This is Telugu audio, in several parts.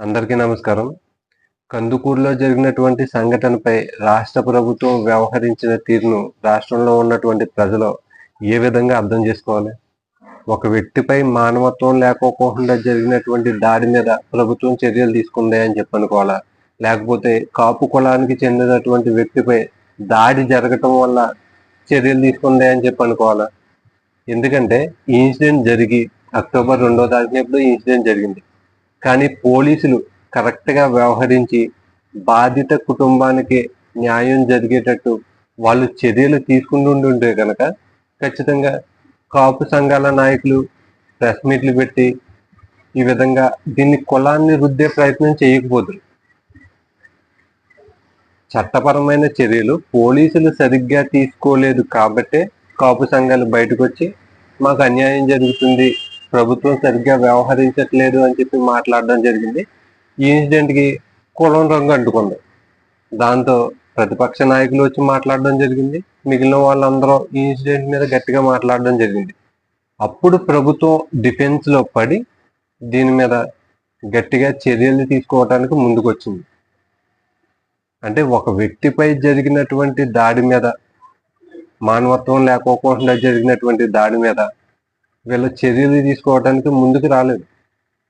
అందరికీ నమస్కారం. కందుకూరులో జరిగినటువంటి సంఘటనపై రాష్ట్ర ప్రభుత్వం వ్యవహరించిన తీరును రాష్ట్రంలో ఉన్నటువంటి ప్రజలు ఏ విధంగా అర్థం చేసుకోవాలి? ఒక వ్యక్తిపై మానవత్వం లేకోకుండా జరిగినటువంటి దాడి మీద ప్రభుత్వం చర్యలు తీసుకుంది అని చెప్పి లేకపోతే కాపు కులానికి చెందినటువంటి వ్యక్తిపై దాడి జరగటం వల్ల చర్యలు తీసుకుంది అని చెప్పి ఎందుకంటే ఈ ఇన్సిడెంట్ జరిగి అక్టోబర్ రెండో తారీఖున ఎప్పుడు ఈ ఇన్సిడెంట్ జరిగింది. కానీ పోలీసులు కరెక్ట్గా వ్యవహరించి బాధిత కుటుంబానికి న్యాయం జరిగేటట్టు వాళ్ళు చర్యలు తీసుకుంటుంటే కనుక ఖచ్చితంగా కాపు సంఘాల నాయకులు ప్రెస్ మీట్లు పెట్టి ఈ విధంగా దీన్ని కులాన్ని రుద్దే ప్రయత్నం చేయకపోదురు. చట్టపరమైన చర్యలు పోలీసులు సరిగ్గా తీసుకోలేదు కాబట్టే కాపు సంఘాలు బయటకు వచ్చి మాకు అన్యాయం జరుగుతుంది ప్రభుత్వం సరిగ్గా వ్యవహరించట్లేదు అని చెప్పి మాట్లాడడం జరిగింది. ఈ ఇన్సిడెంట్కి కులం రంగు అంటుకుంది. దాంతో ప్రతిపక్ష నాయకులు వచ్చి మాట్లాడడం జరిగింది. మిగిలిన వాళ్ళందరూ ఈ ఇన్సిడెంట్ మీద గట్టిగా మాట్లాడడం జరిగింది. అప్పుడు ప్రభుత్వం డిఫెన్స్లో పడి దీని మీద గట్టిగా చర్యలు తీసుకోవడానికి ముందుకొచ్చింది. అంటే ఒక వ్యక్తిపై జరిగినటువంటి దాడి మీద మానవత్వం లేకోకుండా జరిగినటువంటి దాడి మీద వీళ్ళ చర్యలు తీసుకోవడానికి ముందుకు రాలేదు.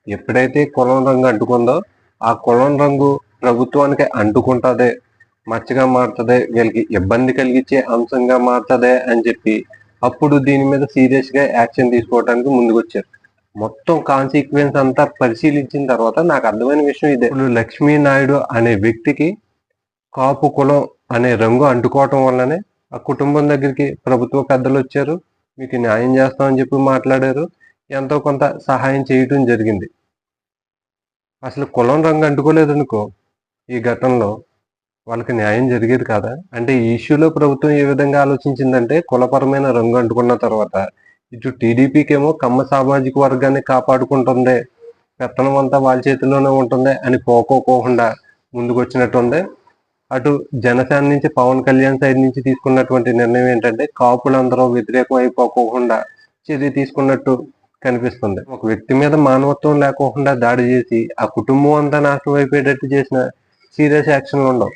ఎప్పుడైతే కులం రంగు అంటుకుందో ఆ కులం రంగు ప్రభుత్వానికి అంటుకుంటుందే మచ్చగా మారుతుంది వీళ్ళకి ఇబ్బంది కలిగించే అంశంగా మారుతుంది అని చెప్పి అప్పుడు దీని మీద సీరియస్గా యాక్షన్ తీసుకోవడానికి ముందుకు వచ్చారు మొత్తం కాన్సిక్వెన్స్ అంతా పరిశీలించిన తర్వాత నాకు అర్థమైన విషయం ఇదే. ఇప్పుడు లక్ష్మీ నాయుడు అనే వ్యక్తికి కాపు కులం అనే రంగు అంటుకోవటం వల్లనే ఆ కుటుంబం దగ్గరికి ప్రభుత్వ పెద్దలు వచ్చారు. మీకు న్యాయం చేస్తామని చెప్పి మాట్లాడారు. ఎంతో కొంత సహాయం చేయటం జరిగింది. అసలు కులం రంగు అంటుకోలేదనుకో ఈ ఘటనలో వాళ్ళకి న్యాయం జరిగేది కాదా? అంటే ఈ ఇష్యూలో ప్రభుత్వం ఏ విధంగా ఆలోచించిందంటే కులపరమైన రంగు అంటుకున్న తర్వాత ఇటు టీడీపీకేమో కమ్మ సామాజిక వర్గాన్ని కాపాడుకుంటుంది పెత్తనం అంతా వాళ్ళ చేతిలోనే ఉంటుంది అని పోకోకోకుండా ముందుకు వచ్చినట్టుంది అటు జనసేన నుంచి పవన్ కళ్యాణ్ సైడ్ నుంచి తీసుకున్నటువంటి నిర్ణయం ఏంటంటే కాపులందరూ వ్యతిరేకం అయిపోకోకుండా చర్య తీసుకున్నట్టు కనిపిస్తుంది. ఒక వ్యక్తి మీద మానవత్వం లేకోకుండా దాడి చేసి ఆ కుటుంబం అంతా నాశనం అయిపోయేటట్టు చేసిన సీరియస్ యాక్షన్లు ఉండవు.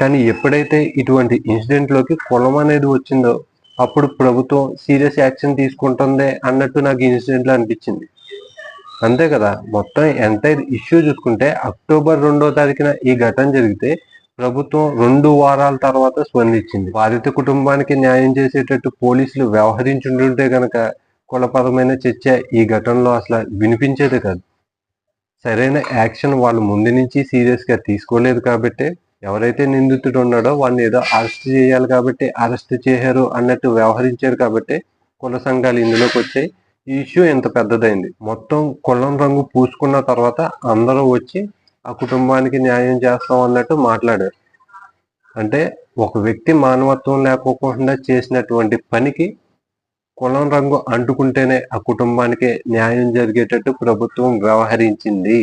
కానీ ఎప్పుడైతే ఇటువంటి ఇన్సిడెంట్లోకి కులం అనేది వచ్చిందో అప్పుడు ప్రభుత్వం సీరియస్ యాక్షన్ తీసుకుంటుంది అన్నట్టు నాకు ఇన్సిడెంట్లు అనిపించింది. అంతే కదా మొత్తం ఎంటైర్ ఇష్యూ చూసుకుంటే అక్టోబర్ రెండో తారీఖున ఈ ఘటన జరిగితే ప్రభుత్వం రెండు వారాల తర్వాత స్పందించింది. బాధిత కుటుంబానికి న్యాయం చేసేటట్టు పోలీసులు వ్యవహరించుంటుంటే గనక కులపరమైన చర్చ ఈ ఘటనలో అసలు వినిపించేది కాదు. సరైన యాక్షన్ వాళ్ళు ముందు నుంచి సీరియస్గా తీసుకోలేదు కాబట్టి ఎవరైతే నిందితుడు ఉన్నాడో వాళ్ళని ఏదో అరెస్ట్ చేయాలి కాబట్టి అరెస్ట్ చేశారు అన్నట్టు వ్యవహరించారు కాబట్టి కుల సంఘాలు ఇందులోకి వచ్చాయి. ఈ ఇష్యూ ఎంత పెద్దదైంది. మొత్తం కులం రంగు పూసుకున్న తర్వాత అందరూ వచ్చి ఆ కుటుంబానికి న్యాయం చేస్తాం అన్నట్టు మాట్లాడారు. అంటే ఒక వ్యక్తి మానవత్వం లేకోకుండా చేసినటువంటి పనికి కులం రంగు అంటుకుంటేనే ఆ కుటుంబానికి న్యాయం జరిగేటట్టు ప్రభుత్వం వ్యవహరించింది.